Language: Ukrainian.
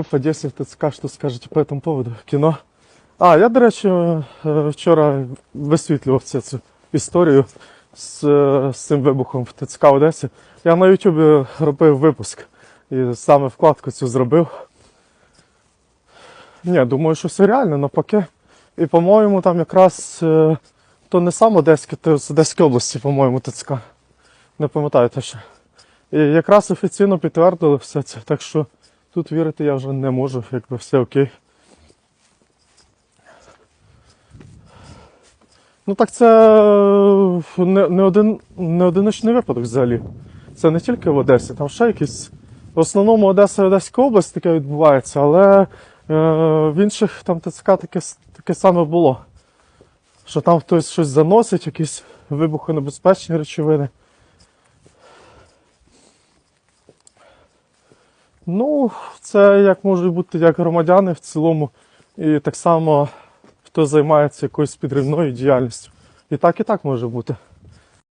В Одесі в ТЦК, що скажете по этому поводу? Кіно. А, я, до речі, е, вчора висвітлював цю, історію з, е, з цим вибухом в ТЦК Одесі. Я на Ютубі робив випуск і саме вкладку цю зробив. Ні, думаю, що все реально, навпаки. І, по-моєму, там якраз е, то не сам Одеський, то з Одеської області, по-моєму, ТЦК. Не пам'ятаю точно. І якраз офіційно підтвердили все це, так що тут вірити я вже не можу, якби все окей. Ну так це е, не, не, один, не одиночний випадок взагалі. Це не тільки в Одесі, там ще якісь. В основному Одеса і Одеська область таке відбувається, але е, в інших там ТЦК таке, таке саме було. Що там хтось щось заносить, якісь вибухонебезпечні речовини. Ну, це як можуть бути як громадяни в цілому, і так само хто займається якоюсь підривною діяльністю. І так, і так може бути.